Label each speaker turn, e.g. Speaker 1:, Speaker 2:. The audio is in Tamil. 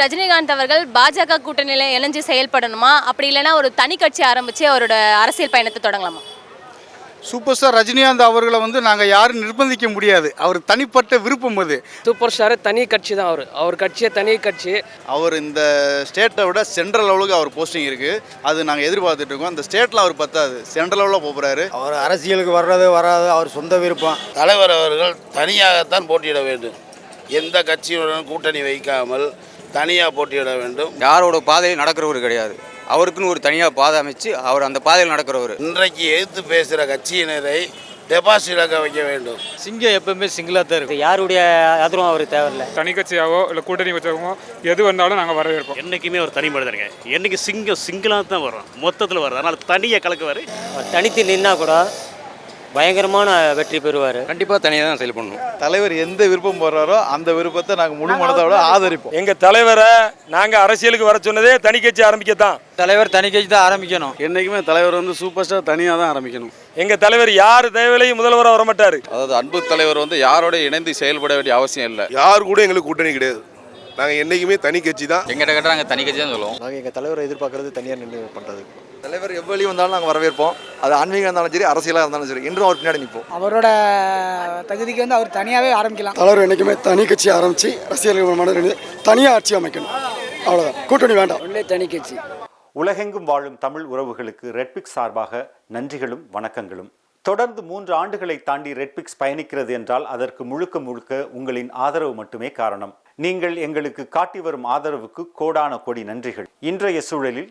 Speaker 1: ரஜினிகாந்த் அவர்கள் பாஜக கூட்டணியில இணைஞ்சு செயல்படணுமா? அப்படி இல்லைன்னா ஒரு தனி கட்சி ஆரம்பிச்சு அவரோட அரசியல் பயணத்தை தொடங்கலாமா?
Speaker 2: சூப்பர் ஸ்டார் ரஜினிகாந்த் அவர்களை வந்து நாங்கள் யாரும் நிர்பந்திக்க முடியாது. அவர் தனிப்பட்ட விருப்பம் அது.
Speaker 3: சூப்பர் ஸ்டார் தனி கட்சி தான் அவர். அவர் கட்சியே தனி கட்சி.
Speaker 4: அவர் இந்த ஸ்டேட்டை விட சென்ட்ரல் லெவலுக்கு அவர் போஸ்டிங் இருக்குது அது நாங்கள் எதிர்பார்த்துட்டு இருக்கோம். அந்த ஸ்டேட்டில் அவர் பத்தாது. சென்ட்ரல் லெவலில் போகிறாரு
Speaker 5: அவர் அரசியலுக்கு வர்றது வராது. அவர் சொந்த விருப்பம்.
Speaker 6: தலைவர் அவர்கள் தனியாகத்தான் போட்டியிட வேண்டும். எந்த கட்சியுடன் கூட்டணி வைக்காமல் தனியாக போட்டியிட வேண்டும்.
Speaker 7: யாரோட பாதையில் நடக்கிறவர் கிடையாது. அவருக்குன்னு ஒரு தனியாக பாதை அமைச்சு அவர் அந்த பாதையில் நடக்கிறவர்.
Speaker 6: இன்றைக்கு எதிர்த்து பேசுகிற கட்சியினரை டெபாசிட் இழக்க வைக்க வேண்டும்.
Speaker 8: சிங்கம் எப்பவுமே சிங்கிளாக தான் இருக்கும்.
Speaker 3: யாருடைய ஆதரவும் அவருக்கு தேவையில்லை.
Speaker 9: தனி கட்சியாவோ இல்லை கூட்டணி கட்சியாகவோ எது வந்தாலும் நாங்கள் வரவேற்போம்.
Speaker 10: என்றைக்குமே ஒரு தனி மனிதருங்க. என்னைக்கு சிங்கம் சிங்கிளாக தான் வரும் மொத்தத்தில் வரும் அதனால் தனியாக கலக்குவார்.
Speaker 3: தனித்து நின்னா கூட பயங்கரமான வெற்றி பெறுவார்.
Speaker 7: கண்டிப்பாக தனியாக தான் செயல் பண்ணணும்.
Speaker 4: தலைவர் எந்த விருப்பம் போடுறாரோ அந்த விருப்பத்தை நாங்கள் முழு மனதோட ஆதரிப்போம்.
Speaker 8: எங்க தலைவரை நாங்க அரசியலுக்கு வர சொன்னதே தனி கட்சி ஆரம்பிக்கத்தான்.
Speaker 7: தலைவர் தனி கட்சி தான் ஆரம்பிக்கணும்.
Speaker 4: என்றைக்குமே தலைவர் வந்து சூப்பர் ஸ்டார் தனியாக தான் ஆரம்பிக்கணும்.
Speaker 8: எங்க தலைவர் யார் தேவையிலையும் முதல்வராக வர மாட்டாரு
Speaker 4: அதாவது அன்பு தலைவர் வந்து யாரோட இணைந்து செயல்பட வேண்டிய அவசியம் இல்லை.
Speaker 6: யார் கூட எங்களுக்கு கூட்டணி கிடையாது. நாங்கள் என்றைக்குமே தனி கட்சி தான்.
Speaker 7: எங்கிட்ட கேட்டால் நாங்கள் தனி கட்சி தான் சொல்லுவோம்.
Speaker 5: நாங்கள் எங்கள் தலைவரை எதிர்பார்க்கறது தனியாக நின்று பண்ணுறது
Speaker 4: தலைவர் எவ்வளவு வந்தாலும் நாங்கள் வரவேற்போம். அது ஆன்மீகம் இருந்தாலும் சரி அரசியலாக இருந்தாலும் சரி. இன்றும் அவர் பின்னாடி நிற்போம்
Speaker 11: அவரோட தகுதிக்கு வந்து அவர் தனியாகவே ஆரம்பிக்கலாம்.
Speaker 5: தலைவர் என்றைக்குமே தனி கட்சி ஆரம்பித்து அரசியல் தனியாக ஆட்சி அமைக்கணும். அவ்வளோதான் கூட்டணி வேண்டாம்.
Speaker 11: ஒன்றே தனி கட்சி.
Speaker 12: உலகெங்கும் வாழும் தமிழ் உறவுகளுக்கு ரெட்பிக்ஸ் சார்பாக நன்றிகளும் வணக்கங்களும். தொடர்ந்து மூன்று ஆண்டுகளை தாண்டி ரெட்பிக்ஸ் பயணிக்கிறது என்றால் அதற்கு முழுக்க முழுக்க உங்களின் ஆதரவு மட்டுமே காரணம். நீங்கள் எங்களுக்கு காட்டி வரும் ஆதரவுக்கு கோடான கோடி நன்றிகள். இன்றைய சூழலில்